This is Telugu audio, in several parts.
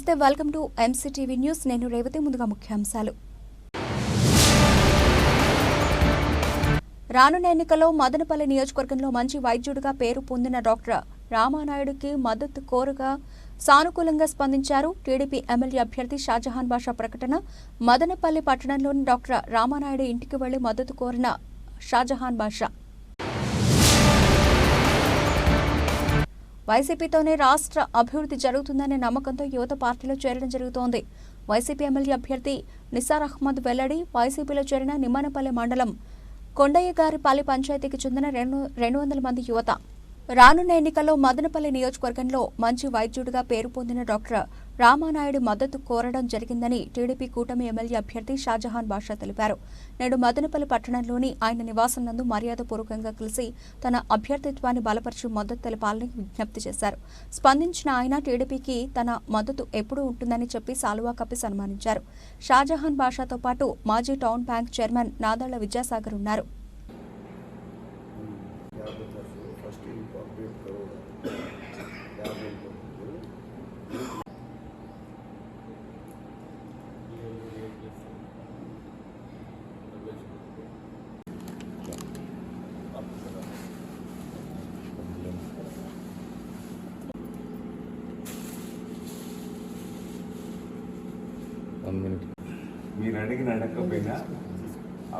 నమస్తే వెల్కమ్ టు ఎంసీటీవీ న్యూస్ నేను రేవతి ముందుగా ముఖ్యాంశాలు. రానున్న ఎన్నికల్లో మదనపల్లి నియోజకవర్గంలో మంచి వైద్యుడిగా పేరు పొందిన డాక్టర్ రామానాయుడుకి మద్దతు కోరగా సానుకూలంగా స్పందించారు టీడీపీ ఎమ్మెల్యే అభ్యర్థి షాజహాన్ బాషా ప్రకటన. మదనపల్లి పట్టణంలోని డాక్టర్ రామానాయుడు ఇంటికి వెళ్ళి మద్దతు కోరిన షాజహాన్ బాషా. వైసీపీతోనే రాష్ట్ర అభివృద్ధి జరుగుతుందనే నమ్మకంతో యువత పార్టీలో చేరడం జరుగుతోంది. వైసీపీ ఎమ్మెల్యే అభ్యర్థి నిసార్ అహ్మద్ వెల్లడి వైసీపీలో చేరిన నిమ్మనపల్లి మండలం కొండయ్యగారిపల్లి పంచాయతీకి చెందిన రెండు రెండు వందల మంది యువత. రానున్న ఎన్నికల్లో మదనపల్లి నియోజకవర్గంలో మంచి వైద్యుడిగా పేరు పొందిన డాక్టర్ రామానాయుడు మద్దతు కోరడం జరిగిందని టీడీపీ కూటమి ఎమ్మెల్యే అభ్యర్థి షాజహాన్ బాషా తెలిపారు. నేడు మదనపల్లి పట్టణంలోని ఆయన నివాసం నందు మర్యాదపూర్వకంగా కలిసి తన అభ్యర్థిత్వాన్ని బలపరిచి మద్దతు తెలపాలని విజ్ఞప్తి చేశారు. స్పందించిన ఆయన టీడీపీకి తన మద్దతు ఎప్పుడూ ఉంటుందని చెప్పి సాలువా కప్పి సన్మానించారు. షాజహాన్ బాషాతో పాటు మాజీ town bank chairman Nadalla Vidyasagar ఉన్నారు. మీరు అడిగిన అడగకపోయినా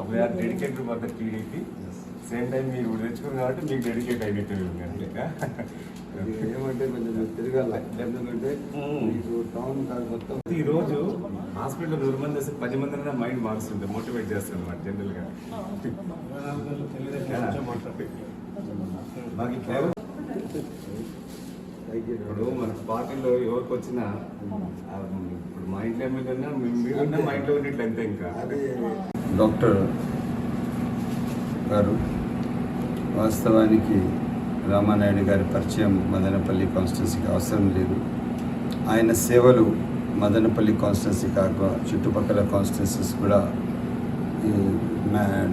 we are dedicated for the TDP same time మీరు ఇప్పుడు తెచ్చుకున్నారు కాబట్టి మీకు డెడికేట్ అయినట్టు అంతేగా ఏమంటే కొంచెం తిరగాల. ఎందుకంటే. మీకు టౌన్ మొత్తం. ఈ రోజు హాస్పిటల్ నూరు మంది వస్తే పది మంది మైండ్ మారుస్తుంది మోటివేట్ చేస్తారు అనమాట జనరల్గా. మాకు ఇప్పుడు మన పార్టీలో ఎవరికి వచ్చినా ఇప్పుడు మా ఇంట్లో మీద మీరున్న మా ఇంట్లో ఉన్నట్లు అంతే ఇంకా. డాక్టర్ గారు వాస్తవానికి రామానాయుడు గారి పరిచయం మదనపల్లి కాన్స్టిట్యున్సీకి అవసరం లేదు. ఆయన సేవలు మదనపల్లి కాన్స్టిట్యున్సీ కాక చుట్టుపక్కల కాన్స్టిట్యున్సీస్ కూడా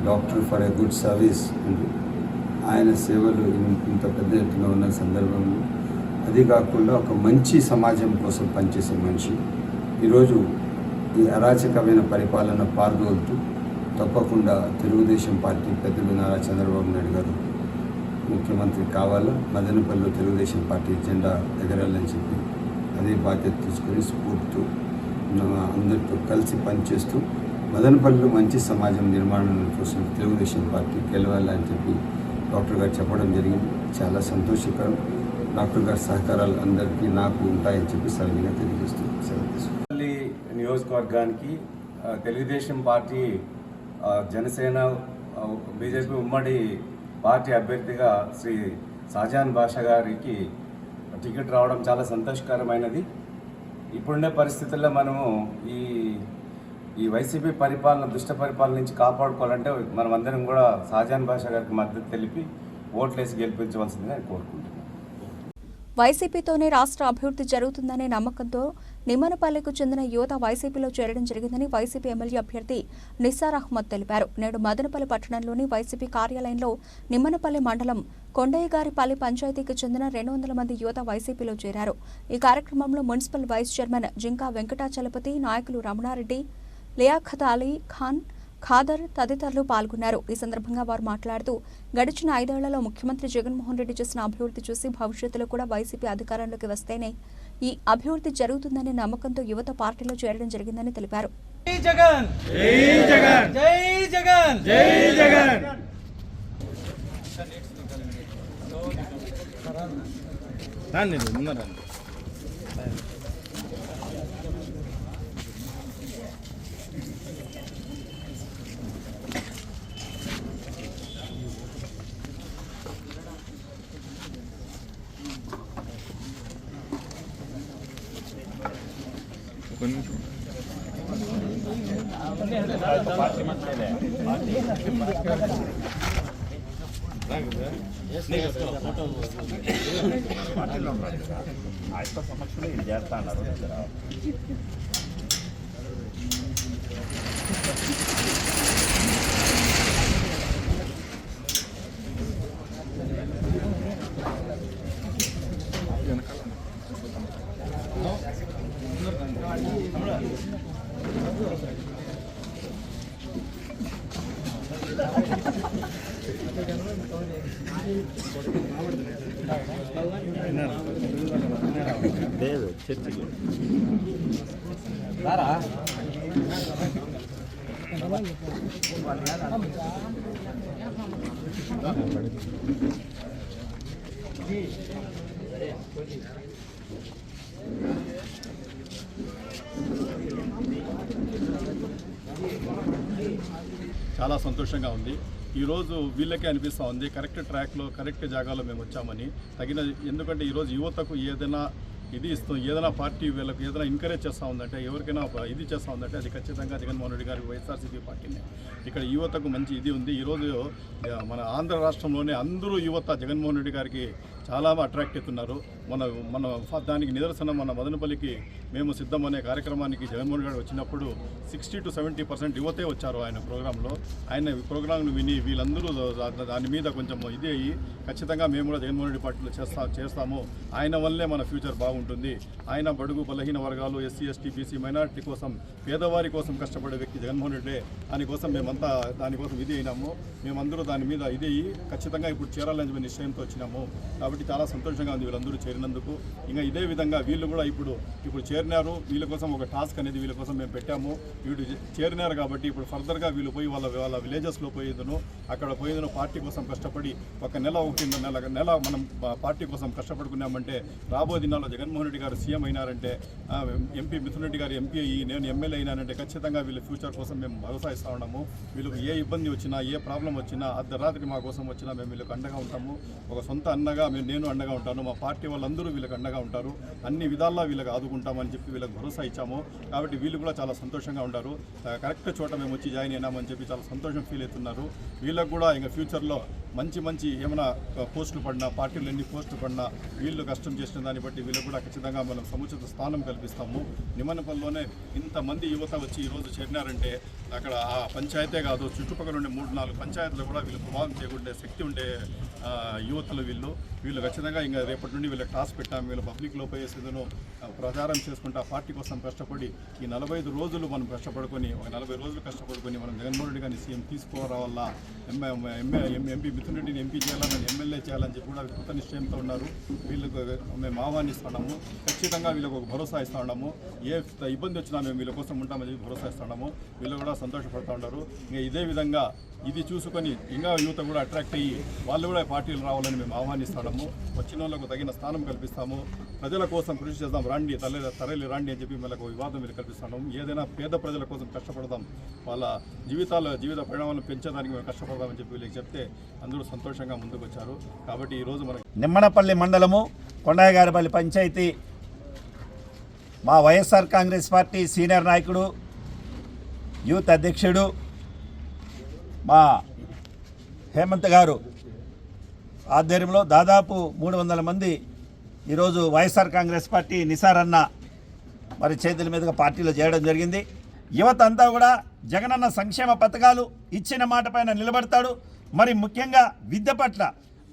doctor for a good service ఉంది. ఆయన సేవలు ఇంత పెద్ద ఎత్తున ఉన్న సందర్భంలో అది కాకుండా ఒక మంచి సమాజం కోసం పనిచేసే మనిషి. ఈరోజు ఈ అరాచకమైన పరిపాలన పాల్గొలుతూ తప్పకుండా తెలుగుదేశం పార్టీ పెద్దలు నారా చంద్రబాబు నాయుడు గారు ముఖ్యమంత్రి కావాలా? మదనపల్లిలో తెలుగుదేశం పార్టీ జెండా ఎగరాలని చెప్పి అదే బాధ్యత తీసుకుని స్ఫూర్తితో అందరితో కలిసి పనిచేస్తూ మదనపల్లిలో మంచి సమాజం నిర్మాణం కోసం తెలుగుదేశం పార్టీ గెలవాలని చెప్పి డాక్టర్ గారు చెప్పడం జరిగింది. చాలా సంతోషకరం. డాక్టర్ గారి సహకారాలు అందరికీ నాకు ఉంటాయని చెప్పి సరళిగా తెలియజేస్తుంది నియోజకవర్గానికి తెలుగుదేశం పార్టీ జనసేన బీజేపీ ఉమ్మడి పార్టీ అభ్యర్థిగా శ్రీ షాజహాన్ బాషా గారికి టికెట్ రావడం చాలా సంతోషకరమైనది. ఇప్పుడుండే పరిస్థితుల్లో మనము ఈ ఈ వైసీపీ పరిపాలన దుష్ట పరిపాలన నుంచి కాపాడుకోవాలంటే మనం అందరం కూడా షాజహాన్ బాషా గారికి మద్దతు తెలిపి ఓట్లేసి గెలిపించవలసిందిగా నేను కోరుకుంటున్నాను వైసీపీతోనే రాష్ట్ర అభివృద్ధి జరుగుతుందనే నమ్మకంతో నిమ్మనపల్లెకు చెందిన యువత వైసీపీలో చేరడం జరిగిందని వైసీపీ ఎమ్మెల్యే అభ్యర్థి నిస్సార్ అహ్మద్ తెలిపారు. నేడు మదనపల్లి పట్టణంలోని వైసీపీ కార్యాలయంలో నిమ్మనపల్లి మండలం కొండయ్యగారిపల్లి పంచాయతీకి చెందిన రెండు వందల మంది యువత వైసీపీలో చేరారు. ఈ కార్యక్రమంలో municipal vice chairman Jinka Venkatachalapathi నాయకులు రమణారెడ్డి లియాఖత్ అలీ ఖాన్ ఖాదర్ తదితరులు పాల్గొన్నారు. ఈ సందర్భంగా వారు మాట్లాడుతూ గడిచిన ఐదేళ్ళలో ముఖ్యమంత్రి జగన్మోహన్ రెడ్డి చేసిన అభివృద్ధి చూసి భవిష్యత్తులో కూడా వైసీపీ అధికారంలోకి వస్తేనే ఈ అభివృద్ధి జరుగుతుందనే నమ్మకంతో యువత పార్టీలో చేరడం జరిగిందని తెలిపారు. జై జగన్ జై జగన్ జై జగన్ జై జగన్ రండి చాలా సంతోషంగా ఉంది. ఈరోజు వీళ్ళకే అనిపిస్తూ ఉంది. కరెక్ట్ ట్రాక్లో కరెక్ట్ జాగాలో మేము వచ్చామని. తగిన ఎందుకంటే ఈరోజు యువతకు ఏదైనా ఇది ఇస్తాం ఏదైనా పార్టీ వీళ్ళకి ఏదైనా ఎంకరేజ్ చేస్తూ ఉందంటే ఎవరికైనా ఇది చేస్తూ ఉందంటే అది ఖచ్చితంగా జగన్మోహన్ రెడ్డి గారి వైఎస్ఆర్సీపీ పార్టీనే. ఇక్కడ యువతకు మంచి ఇది ఉంది. ఈరోజు మన ఆంధ్ర రాష్ట్రంలోనే అందరూ యువత జగన్మోహన్ రెడ్డి గారికి చాలా అట్రాక్ట్ అవుతున్నారు మన మన దానికి నిదర్శనం మన మదనపల్లికి మేము సిద్ధం అనే కార్యక్రమానికి జగన్మోహన్ గారు వచ్చినప్పుడు సిక్స్టీ టు సెవెంటీ పర్సెంట్ యువతే వచ్చారు ఆయన ప్రోగ్రాంలో. ఆయన ప్రోగ్రాంను విని వీళ్ళందరూ దాని మీద కొంచెం ఇది అయ్యి ఖచ్చితంగా మేము కూడా జగన్మోహన్ రెడ్డి పార్టీలో చేస్తా చేస్తాము. ఆయన వల్లే మన ఫ్యూచర్ బాగుంటుంది. ఆయన బడుగు బలహీన వర్గాలు ఎస్సీ ఎస్టీ బీసీ మైనారిటీ కోసం పేదవారి కోసం కష్టపడే వ్యక్తి జగన్మోహన్ రెడ్డి. దానికోసం మేమంతా దానికోసం ఇది అయినాము. మేమందరూ దాని మీద ఇది అయ్యి ఖచ్చితంగా ఇప్పుడు చేరాలని చెప్పి నిశ్చయంతో వచ్చినాము. కాబట్టి చాలా సంతోషంగా ఉంది వీళ్ళందరూ చేరినందుకు. ఇంకా ఇదే విధంగా వీళ్ళు కూడా ఇప్పుడు ఇప్పుడు చేరినారు. వీళ్ళ కోసం ఒక టాస్క్ అనేది వీళ్ళ కోసం మేము పెట్టాము. వీళ్ళు చేరినారు కాబట్టి ఇప్పుడు ఫర్దర్గా వీళ్ళు పోయి వాళ్ళ వాళ్ళ విలేజెస్లో పోయేదను అక్కడ పోయేదను పార్టీ కోసం కష్టపడి ఒక నెల ఒకటి నెల నెల మనం పార్టీ కోసం కష్టపడుకున్నామంటే రాబోయే దినాల్లో జగన్మోహన్ రెడ్డి గారు సీఎం అయినారంటే ఎంపీ మిథున్ రెడ్డి గారు ఎంపీ అయ్యి నేను ఎమ్మెల్యే అయినానంటే ఖచ్చితంగా వీళ్ళ ఫ్యూచర్ కోసం మేము భరోసా ఇస్తా ఉన్నాము. వీళ్ళకి ఏ ఇబ్బంది వచ్చినా ఏ ప్రాబ్లం వచ్చినా అర్ధరాత్రి మా కోసం వచ్చినా మేము వీళ్ళకి అండగా ఉంటాము. ఒక సొంత అన్నగా మేము నేను అండగా ఉంటాను మా పార్టీ వాళ్ళందరూ వీళ్ళకి అండగా ఉంటారు అన్ని విధాల్లో వీళ్ళకి ఆదుకుంటామని చెప్పి వీళ్ళకి భరోసా ఇచ్చాము. కాబట్టి వీళ్ళు కూడా చాలా సంతోషంగా ఉంటారు కరెక్ట్ చోట మేము వచ్చి జాయిన్ అయినామని చెప్పి చాలా సంతోషం ఫీల్ అవుతున్నారు. వీళ్ళకు కూడా ఇంకా ఫ్యూచర్లో మంచి మంచి ఏమైనా పోస్టులు పడినా పార్టీలు ఎన్ని పోస్టులు పడినా వీళ్ళు కష్టం చేసిన దాన్ని బట్టి వీళ్ళకు కూడా ఖచ్చితంగా మనం సముచిత స్థానం కల్పిస్తాము. నిమ్మనపల్లిలోనే ఇంతమంది యువత వచ్చి ఈరోజు చేరినారంటే అక్కడ ఆ పంచాయతే కాదు చుట్టుపక్కల ఉండే మూడు నాలుగు పంచాయతీలు కూడా వీళ్ళు ప్రభావం చేయకుండా శక్తి ఉండే యువతలు యువతులు వీళ్ళు. వీళ్ళు ఖచ్చితంగా ఇంకా రేపటి నుండి వీళ్ళకి టాస్ పెట్టాము వీళ్ళు పబ్లిక్లో పోయేసేదను ప్రచారం చేసుకుంటూ ఆ పార్టీ కోసం కష్టపడి ఈ నలభై ఐదు రోజులు మనం కష్టపడుకొని ఒక నలభై రోజులు కష్టపడుకొని మనం జగన్మోహన్ రెడ్డి గారిని సీఎం తీసుకురావాలా? ఎంఏ ఎంఏ ఎంపీ మిథున్ రెడ్డిని ఎంపీ చేయాలని ఎమ్మెల్యే చేయాలని చెప్పి కూడా కృత నిశ్చయంతో ఉన్నారు. వీళ్ళకు మేము ఆహ్వానిస్తున్నాము ఖచ్చితంగా వీళ్ళకు ఒక భరోసా ఇస్తా ఉన్నాము. ఏ ఇబ్బంది వచ్చినా మేము వీళ్ళ కోసం ఉంటామని చెప్పి భరోసా ఇస్తున్నాము వీళ్ళు కూడా సంతోషపడుతూ ఉన్నారు. ఇంకా ఇదే విధంగా ఇది చూసుకొని ఇంకా యువత కూడా అట్రాక్ట్ అయ్యి వాళ్ళు కూడా పార్టీలు రావాలని మేము ఆహ్వానిస్తాము. వచ్చిన వాళ్ళకు తగిన స్థానం కల్పిస్తాము. ప్రజల కోసం కృషి చేద్దాం. రాండి తల్లి తరలి రాండి అని చెప్పి మనకు వివాదం మీరు కల్పిస్తాము ఏదైనా పేద ప్రజల కోసం కష్టపడదాం. వాళ్ళ జీవితాల జీవిత పరిణామాలను పెంచేదానికి మేము కష్టపడదామని చెప్పి వీళ్ళకి చెప్తే అందరూ సంతోషంగా ముందుకు వచ్చారు కాబట్టి ఈరోజు మనకి నిమ్మనపల్లి మండలము కొండయ్యగారిపల్లి పంచాయతీ మా వైఎస్ఆర్ కాంగ్రెస్ పార్టీ సీనియర్ నాయకుడు యూత్ అధ్యక్షుడు మా హేమంత్ గారు ఆధ్వర్యంలో దాదాపు మూడు వందల మంది ఈరోజు వైఎస్ఆర్ కాంగ్రెస్ పార్టీ నిసార్ అన్న మరి చేతుల మీదుగా పార్టీలో చేయడం జరిగింది. యువత అంతా కూడా జగనన్న సంక్షేమ పథకాలు ఇచ్చిన మాట పైన నిలబడతాడు. మరి ముఖ్యంగా విద్య పట్ల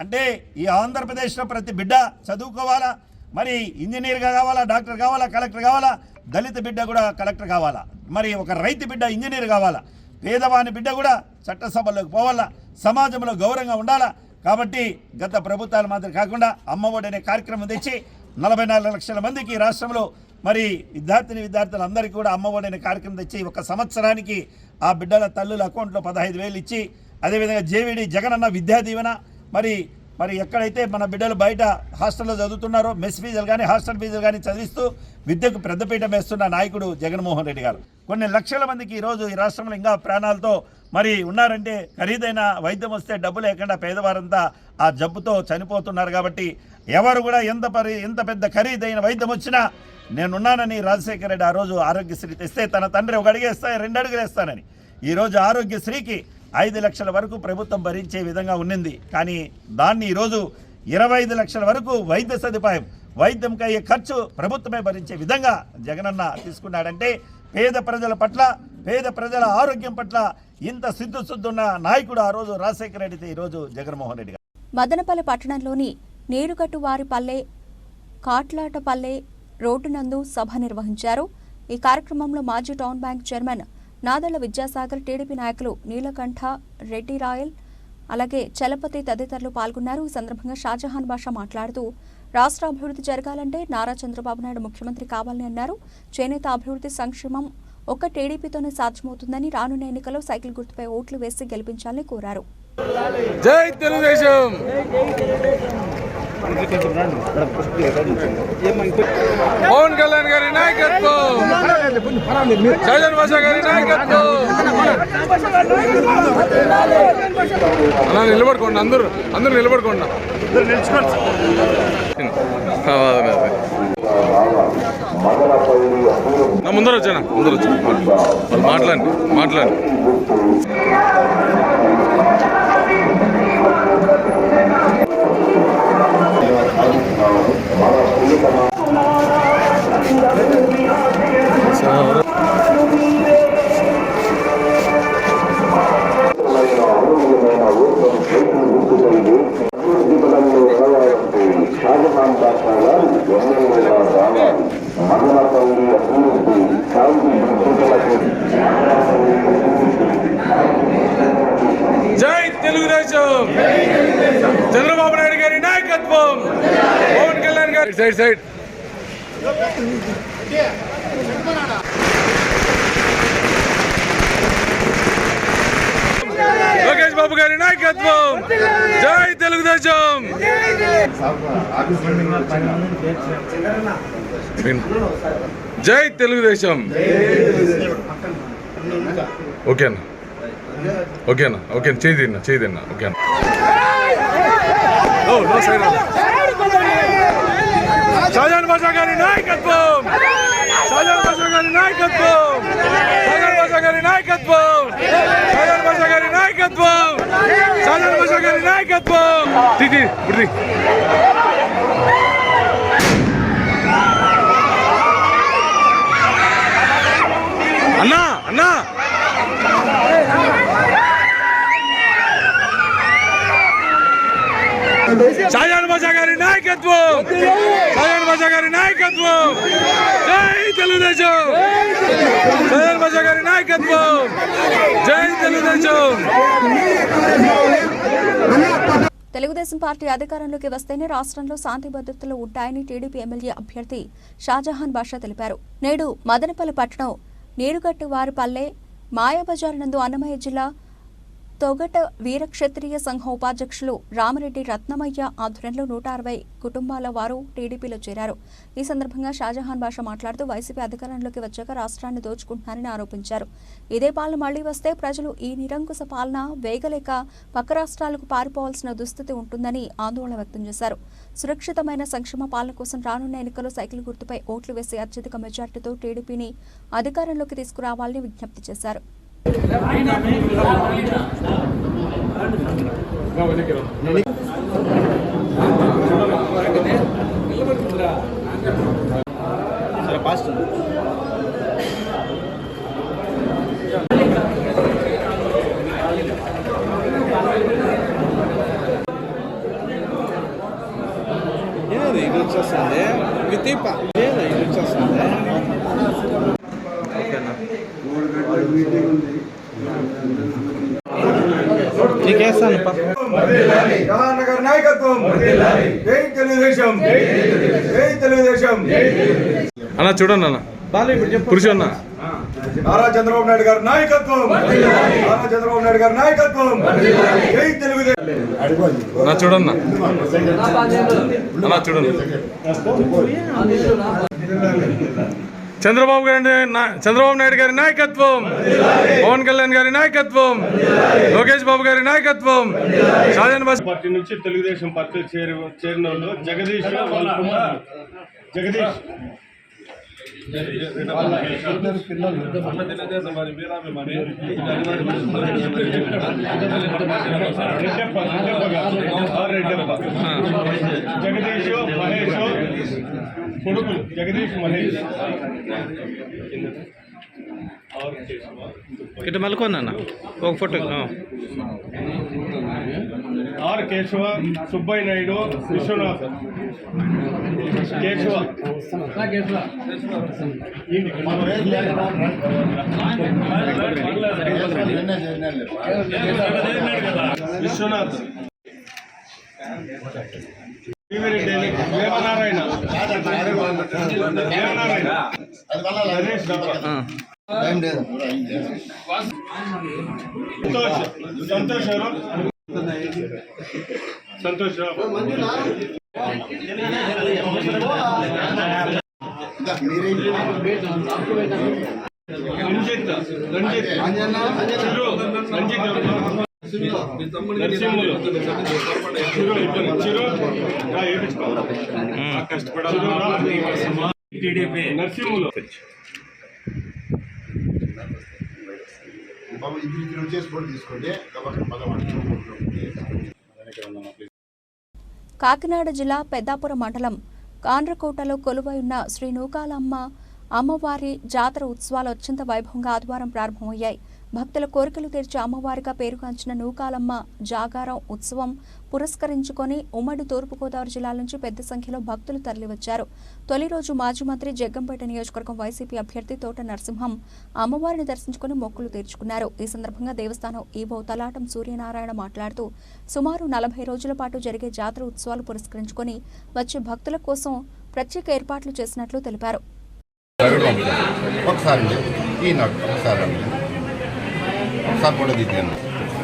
అంటే ఈ ఆంధ్రప్రదేశ్లో ప్రతి బిడ్డ చదువుకోవాలా? మరి ఇంజనీర్గా కావాలా? డాక్టర్ కావాలా? కలెక్టర్ కావాలా? దళిత బిడ్డ కూడా కలెక్టర్ కావాలా? మరి ఒక రైతు బిడ్డ ఇంజనీర్ కావాలా? పేదవాని బిడ్డ కూడా చట్టసభలోకి పోవాలా? సమాజంలో గౌరవంగా ఉండాలా? కాబట్టి గత ప్రభుత్వాలు మాత్రం కాకుండా అమ్మఒడి అనే కార్యక్రమం తెచ్చి నలభై నాలుగు లక్షల మందికి రాష్ట్రంలో మరి విద్యార్థిని విద్యార్థులందరికీ కూడా అమ్మఒడి అనే కార్యక్రమం తెచ్చి ఒక సంవత్సరానికి ఆ బిడ్డల తల్లుల అకౌంట్లో పదహైదు వేలు ఇచ్చి అదేవిధంగా జేవిడి జగనన్న విద్యా దీవెన మరి మరి ఎక్కడైతే మన బిడ్డలు బయట హాస్టల్లో చదువుతున్నారో మెస్ ఫీజులు కానీ హాస్టల్ ఫీజులు కానీ చదివిస్తూ విద్యకు పెద్దపీట వేస్తున్న నాయకుడు జగన్మోహన్ రెడ్డి గారు. కొన్ని లక్షల మందికి ఈరోజు ఈ రాష్ట్రంలో ఇంకా ప్రాణాలతో మరి ఉన్నారంటే ఖరీదైన వైద్యం వస్తే డబ్బు లేకుండా పేదవారంతా ఆ జబ్బుతో చనిపోతున్నారు కాబట్టి ఎవరు కూడా ఎంత పరి ఎంత పెద్ద ఖరీదైన వైద్యం వచ్చినా నేనున్నానని రాజశేఖర రెడ్డి ఆ రోజు ఆరోగ్యశ్రీ తెస్తే తన తండ్రి ఒక అడిగేస్తా రెండు అడుగులు వేస్తానని. ఈరోజు ఆరోగ్యశ్రీకి ఐదు లక్షల వరకు ప్రభుత్వం భరించే విధంగా ఉండింది కానీ దాన్ని ఈరోజు ఇరవై ఐదు లక్షల వరకు వైద్య సదుపాయం వైద్యంకి అయ్యే ఖర్చు ప్రభుత్వమే భరించే విధంగా జగనన్న తీసుకున్నాడంటే పేద ప్రజల పట్ల పేద ప్రజల ఆరోగ్యం పట్ల ఇంత సిద్ధుశుద్ధున్న నాయకుడు ఆ రోజు రాజశేఖర రెడ్డితే ఈరోజు జగన్మోహన్ రెడ్డి గారు. మదనపల్లి పట్టణంలోని పల్లె కాట్లాటపల్లె రోడ్డు నందు సభ నిర్వహించారు. ఈ కార్యక్రమంలో మాజీ town bank chairman Nadalla Vidyasagar TDP నాయకులు నీలకంఠ రెడ్డి రాయల్ అలాగే చలపతి తదితరులు పాల్గొన్నారు. ఈ సందర్భంగా షాజహాన్ బాషా మాట్లాడుతూ రాష్ట్ర అభివృద్ధి జరగాలంటే నారా చంద్రబాబు నాయుడు ముఖ్యమంత్రి కావాలని అన్నారు. చేనేత అభివృద్ధి సంక్షేమం ఒక్క టీడీపీతోనే సాధ్యమవుతుందని రానున్న ఎన్నికల్లో సైకిల్ గుర్తుపై ఓట్లు వేసి గెలిపించాలని కోరారు. జై తెలుగుదేశం. పవన్ కళ్యాణ్ గారి నాయకత్వం. సైజన్ భాష గారి నాయకత్వం. అలా నిలబడుకోండి అందరూ. అందరూ నిలబడుకోండి. నా ముందర వచ్చానా? ముందర వచ్చాను వాళ్ళు మాట్లాడండి మాట్లాడండి జై తెలుగుదేశం చంద్రబాబు నాయుడు గారి నాయకత్వం Pawan side side side. Lokesh Babu గారి నాయకత్వం. జై తెలుగుదేశం. జై తెలుగుదేశం. ఓకేనా ఓకేనా ఓకే చేయి తిన్నా చేయి తిన్నా. ఓకేనా ఓ సైడ్ షాజాన్ బాషా గారి నాయకత్వం షాజాన్ బాషా గారి నాయకత్వం షాజాన్ బాషా గారి నాయకత్వం షాజాన్ బాషా గారి నాయకత్వం షాజాన్ బాషా గారి నాయకత్వం ఇప్పుడు షాజాన్ బాషా గారి నాయకత్వం. షాజాన్ బాషా గారి నాయకత్వం. జై తెలుగుదేశం. షాజాన్ బాషా గారి నాయకత్వం. జై తెలుగుదేశం. తెలుగుదేశం పార్టీ అధికారంలోకి వస్తేనే రాష్ట్రంలో శాంతి భద్రతలు ఉంటాయని టీడీపీ ఎమ్మెల్యే అభ్యర్థి షాజహాన్ బాషా తెలిపారు. నేడు మదనపల్లి పట్టణం నీరుగట్టు వారిపల్లె మాయాబజార్ నందు అన్నమయ్య జిల్లా తొగట వీరక్షత్రియ సంఘం ఉపాధ్యక్షులు రామరెడ్డి రత్నమయ్య ఆధ్వర్యంలో నూట అరవై కుటుంబాల వారు టీడీపీలో చేరారు. ఈ సందర్భంగా షాజహాన్ భాష మాట్లాడుతూ వైసీపీ అధికారంలోకి వచ్చాక రాష్ట్రాన్ని దోచుకుంటున్నారని ఆరోపించారు. ఇదే పాలన మళ్ళీ వస్తే ప్రజలు ఈ నిరంకుశ పాలన వేగలేక పక్క రాష్ట్రాలకు పారిపోవాల్సిన దుస్థితి ఉంటుందని ఆందోళన వ్యక్తం చేశారు. సురక్షితమైన సంక్షేమ పాలన కోసం రానున్న ఎన్నికల్లో సైకిల్ గుర్తుపై ఓట్లు వేసి అత్యధిక మెజార్టీతో టీడీపీని అధికారంలోకి తీసుకురావాలని విజ్ఞప్తి చేశారు. ఏది ఇది వచ్చేస్తుంది ఇవి తీప ఏది ఇది వచ్చేస్తుంది మూడు గంటలకు మీటింగ్ ఉంది నీకేస్తాను నాయకత్వం జై తెలుగుదేశం జై తెలుగుదేశం. అన్న చూడండి అన్న. బాలు ఇప్పుడు చెప్పు. పురుషు అన్న నారా చంద్రబాబు నాయుడు గారి నాయకత్వం నారా చంద్రబాబు నాయుడు గారి నాయకత్వం. జై తెలుగుదేశం. అన్న చూడన్న. అన్న చూడండి చంద్రబాబు గారి చంద్రబాబు నాయుడు గారి నాయకత్వం. పవన్ కళ్యాణ్ గారి నాయకత్వం. లోకేష్ బాబు గారి నాయకత్వం. షాజాన్ బాస్ పార్టీ నుంచి తెలుగుదేశం పార్టీ చేరి చేరిన వాళ్ళు జగదీష్ జగదీష్. జగదీష్ మహేష్ కొడుకు జగదీష్ మహేష్. ಇಟ್ಟು ಮಲ್ಕೊಂಡಣ್ಣ ಹೋಗಿ ಫೋಟೋ ಹಾಂ. ಆರ್ ಕೇಶವ ಸುಬ್ಬಯ್ಯ ನಾಯ್ಡು ವಿಶ್ವನಾಥ್. ಕೇಶವ. ವಿಶ್ವನಾಥ್. ದೇವನಾರಾಯಣ ದೇವನಾರಾಯಣ గణేష్ డబ్బా సంతోష్ సంతోష్ ఎవరు సంతోష్ రావు రంజిత్ రంజిత్ చిరు రంజిత్ ఎవరు? నరసింహులు చిరు ఇద్దరు. చిరు రా, ఏపించుకో. కష్టపడాలి నరసింహులు బాబు ఇది వచ్చేసి తీసుకోండి. కాకినాడ జిల్లా పెద్దాపురం మండలం కాండ్రకోటలో కొలువై ఉన్న శ్రీ నూకాలమ్మ అమ్మవారి జాతర ఉత్సవాలు అత్యంత వైభవంగా ఆదివారం ప్రారంభమయ్యాయి. భక్తుల కోరికలు తీర్చే అమ్మవారిగా పేరుగాంచిన నూకాలమ్మ జాగారం ఉత్సవం పురస్కరించుకొని ఉమ్మడి తూర్పుగోదావరి జిల్లాల నుంచి పెద్ద సంఖ్యలో భక్తులు తరలివచ్చారు. తొలి రోజు మాజీ మంత్రి జగ్గంపేట నియోజకవర్గం వైసీపీ అభ్యర్థి తోట నరసింహం అమ్మవారిని దర్శించుకుని మొక్కులు తీర్చుకున్నారు. ఈ సందర్భంగా దేవస్థానం ఈవో తలాటం సూర్యనారాయణ మాట్లాడుతూ సుమారు నలభై రోజుల పాటు జరిగే జాతర ఉత్సవాలు పురస్కరించుకొని వచ్చే భక్తుల కోసం ప్రత్యేక ఏర్పాట్లు చేసినట్లు తెలిపారు. ఒకసారి ఈనాడు ఒకసారి ఒకసారి కూడా దిగాను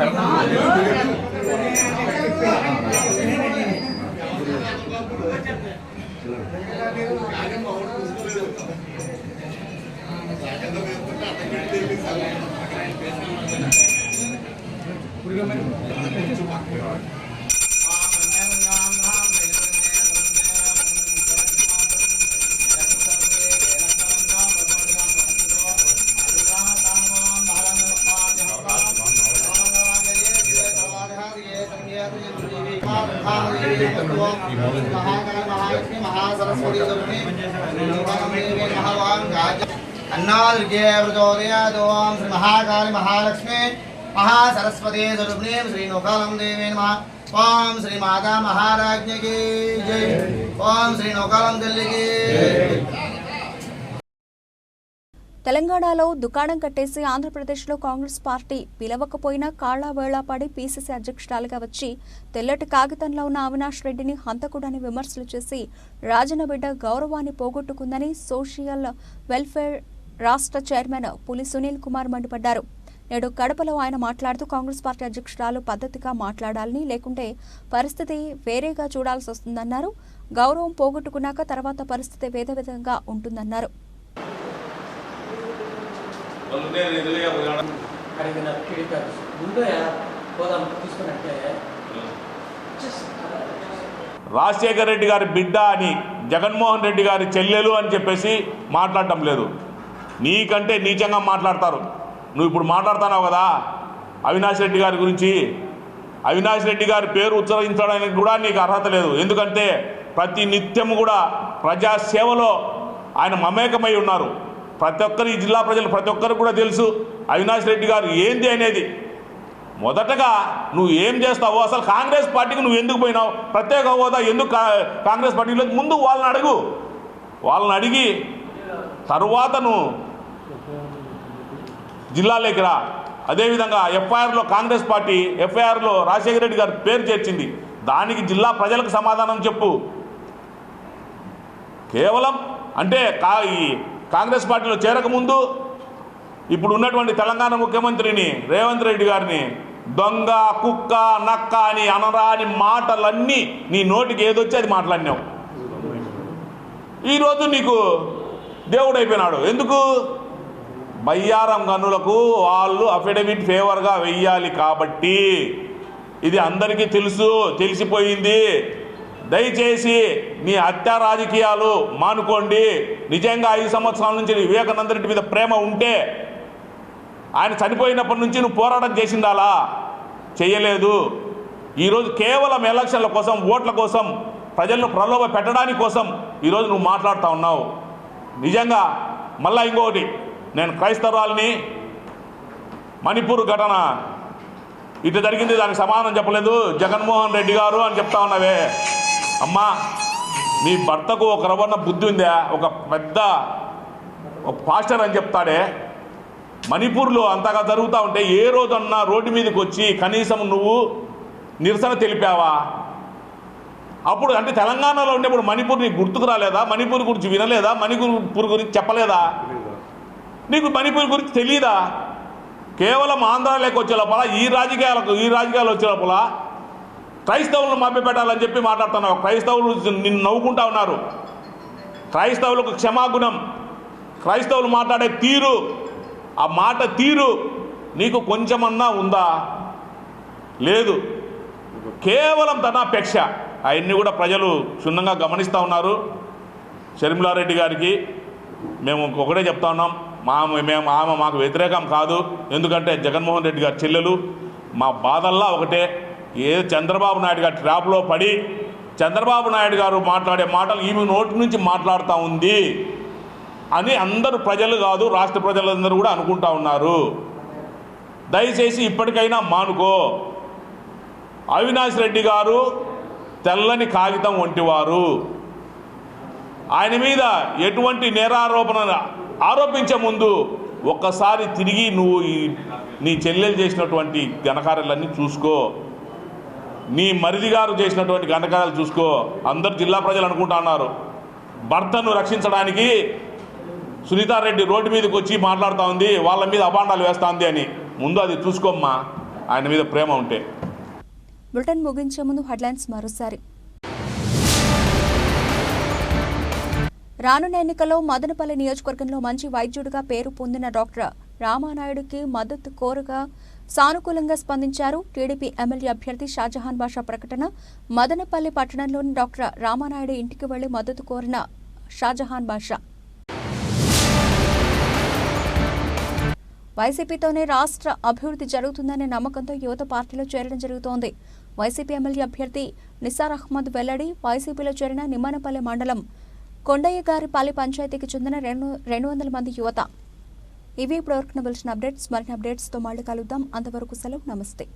అమ్మా, ఒకసారి దుర్గే శ్రీ మహాకాళి మహాలక్ష్మి మహాసరస్వతి సరుగ్ణీం శ్రీ నోకాలం దేవే నమ ఓం శ్రీ మాతా మహారాజ్ఞకి జై ఓం శ్రీ నోకాలం తల్లికి తెలంగాణలో దుకాణం కట్టేసి ఆంధ్రప్రదేశ్లో కాంగ్రెస్ పార్టీ పిలవకపోయినా కాళ్ళా వేళాపాడి పీసీసీ అధ్యక్షురాలుగా వచ్చి తెల్లటి కాగితంలో ఉన్న అవినాష్ రెడ్డిని హంతకుడని విమర్శలు చేసి రాజన్న బిడ్డ గౌరవాన్ని పోగొట్టుకుందని సోషియల్ వెల్ఫేర్ రాష్ట్ర చైర్మన్ పులి సునీల్ కుమార్ మండిపడ్డారు. నేడు కడపలో ఆయన మాట్లాడుతూ కాంగ్రెస్ పార్టీ అధ్యక్షురాలు పద్ధతిగా మాట్లాడాలని లేకుంటే పరిస్థితి వేరేగా చూడాల్సి వస్తుందన్నారు. గౌరవం పోగొట్టుకున్నాక తర్వాత పరిస్థితి వేద విధంగా ఉంటుందన్నారు రాజశేఖర రెడ్డి గారి బిడ్డ అని జగన్మోహన్ రెడ్డి గారి చెల్లెలు అని చెప్పేసి మాట్లాడటం లేదు. నీకంటే నీచంగా మాట్లాడతారు. నువ్వు ఇప్పుడు మాట్లాడుతున్నావు కదా? అవినాష్ రెడ్డి గారి గురించి. అవినాష్ రెడ్డి గారి పేరు ఉచ్చరించడానికి కూడా నీకు అర్హత లేదు. ఎందుకంటే ప్రతి నిత్యం కూడా ప్రజాసేవలో ఆయన మమేకమై ఉన్నారు. ప్రతి ఒక్కరు ఈ జిల్లా ప్రజలు ప్రతి ఒక్కరు కూడా తెలుసు అవినాష్ రెడ్డి గారు ఏంది అనేది. మొదటగా నువ్వు ఏం చేస్తావో అసలు కాంగ్రెస్ పార్టీకి నువ్వు ఎందుకు పోయినావు? ప్రత్యేక హోదా ఎందుకు కా- కాంగ్రెస్ పార్టీలో ముందు వాళ్ళని అడుగు. వాళ్ళని అడిగి తరువాత నువ్వు జిల్లాలోకి రా అదేవిధంగా ఎఫ్ఐఆర్లో కాంగ్రెస్ పార్టీ ఎఫ్ఐఆర్లో రాజశేఖర రెడ్డి గారి పేరు చేర్చింది. దానికి జిల్లా ప్రజలకు సమాధానం చెప్పు. కేవలం అంటే కా ఈ కాంగ్రెస్ పార్టీలో చేరకముందు ఇప్పుడు ఉన్నటువంటి తెలంగాణ ముఖ్యమంత్రిని రేవంత్ రెడ్డి గారిని దొంగ కుక్క నక్క అని అనరాని మాటలన్నీ నీ నోటికి ఏదొచ్చి అది మాట్లాడినావు. ఈరోజు నీకు దేవుడు అయిపోయినాడు ఎందుకు? బయ్యారం గనులకు వాళ్ళు అఫిడవిట్ ఫేవర్గా వెయ్యాలి కాబట్టి. ఇది అందరికీ తెలుసు తెలిసిపోయింది. దయచేసి మీ హత్య రాజకీయాలు మానుకోండి. నిజంగా ఐదు సంవత్సరాల నుంచి వివేకానంద మీద ప్రేమ ఉంటే ఆయన చనిపోయినప్పటి నుంచి నువ్వు పోరాటం చేసిండాలా? చేయలేదు. ఈరోజు కేవలం ఎలక్షన్ల కోసం ఓట్ల కోసం ప్రజలను ప్రలోభ పెట్టడానికి కోసం ఈరోజు నువ్వు మాట్లాడుతూ ఉన్నావు. నిజంగా మళ్ళా ఇంకొకటి నేను క్రైస్తవాల్ని మణిపూర్ ఘటన. ఇటు జరిగింది దానికి సమాధానం చెప్పలేదు. జగన్మోహన్ రెడ్డి గారు అని చెప్తా ఉన్నవే. అమ్మా మీ భర్తకు ఒక రవణ బుద్ధి ఉందా? ఒక పెద్ద ఒక పాస్టర్ అని చెప్తాడే. మణిపూర్లో అంతగా జరుగుతూ ఉంటే ఏ రోజన్నా రోడ్డు మీదకి వచ్చి కనీసం నువ్వు నిరసన తెలిపావా? అప్పుడు అంటే తెలంగాణలో ఉండేప్పుడు మణిపూర్ నీకు గుర్తుకు రాలేదా? మణిపూర్ గురించి వినలేదా? మణిపూర్ గురించి చెప్పలేదా? నీకు మణిపూర్ గురించి తెలియదా కేవలం ఆంధ్రాలోకి వచ్చే లోపల ఈ రాజకీయాలకు ఈ రాజకీయాలు వచ్చే లోపల క్రైస్తవులను మభ్యపెట్టాలని చెప్పి మాట్లాడుతున్నావు. క్రైస్తవులు నిన్ను నవ్వుకుంటా ఉన్నారు. క్రైస్తవులకు క్షమాగుణం. క్రైస్తవులు మాట్లాడే తీరు ఆ మాట తీరు నీకు కొంచెమన్నా ఉందా? లేదు. కేవలం ధనాపేక్ష అవన్నీ కూడా ప్రజలు క్షుణ్ణంగా గమనిస్తూ ఉన్నారు. షర్మిలారెడ్డి గారికి మేము ఒకటే చెప్తా ఉన్నాం. మా మేము ఆమె మాకు వ్యతిరేకం కాదు. ఎందుకంటే జగన్మోహన్ రెడ్డి గారి చెల్లెలు. మా బాధల్లా ఒకటే. ఏ చంద్రబాబు నాయుడు గారి ట్రాప్లో పడి చంద్రబాబు నాయుడు గారు మాట్లాడే మాటలు ఈమె నోటి నుంచి మాట్లాడుతూ ఉంది అని అందరూ ప్రజలు కాదు రాష్ట్ర ప్రజలందరూ కూడా అనుకుంటా ఉన్నారు. దయచేసి ఇప్పటికైనా మానుకో. అవినాష్ రెడ్డి గారు తెల్లని కాగితం వంటివారు. ఆయన మీద ఎటువంటి నేరారోపణ ఆరోపించే ముందు ఒక్కసారి తిరిగి నువ్వు ఈ నీ చెల్లెలు చేసినటువంటి ఘనకార్యాలన్నీ చూసుకో. నీ మరిది గారు చేసినటువంటి ఘనకార్యాలు చూసుకో. అందరు జిల్లా ప్రజలు అనుకుంటా ఉన్నారు భర్తను రక్షించడానికి సునీతారెడ్డి రోడ్డు మీదకి వచ్చి మాట్లాడుతూ ఉంది. వాళ్ళ మీద అబాండాలు వేస్తా ఉంది అని. ముందు అది చూసుకోమ్మా. ఆయన మీద ప్రేమ ఉంటే. బులెటిన్ ముగించే ముందు హెడ్లైన్స్ మరోసారి. రానున్న ఎన్నికల్లో మదనపల్లి నియోజకవర్గంలో మంచి వైద్యుడిగా పేరు పొందిన డాక్టర్ రామానాయుడికి మద్దతు కోరగా సానుకూలంగా స్పందించారు టీడీపీ ఎమ్మెల్యే అభ్యర్థి షాజహాన్ బాషా ప్రకటన. మదనపల్లి పట్టణంలోని డాక్టర్ రామానాయుడు ఇంటికి వెళ్ళి మద్దతు కోరిన షాజహాన్ బాషా. వైసీపీతోనే రాష్ట్ర అభివృద్ధి జరుగుతుందనే నమ్మకంతో యువత పార్టీలో చేరడం జరుగుతోంది. వైసీపీ ఎమ్మెల్యే అభ్యర్థి నిసార్ అహ్మద్ వెల్లడి వైసీపీలో చేరిన నిమ్మనపల్లి మండలం కొండయ్యగారిపల్లి పంచాయతీకి చెందిన రెండు రెండు వందల మంది యువత. ఇవి ఇప్పుడు వరకు పిలిచిన అప్డేట్స్. మరిన్ని అప్డేట్స్తో మళ్ళీ కలుద్దాం. అంతవరకు సెలవు. నమస్తే.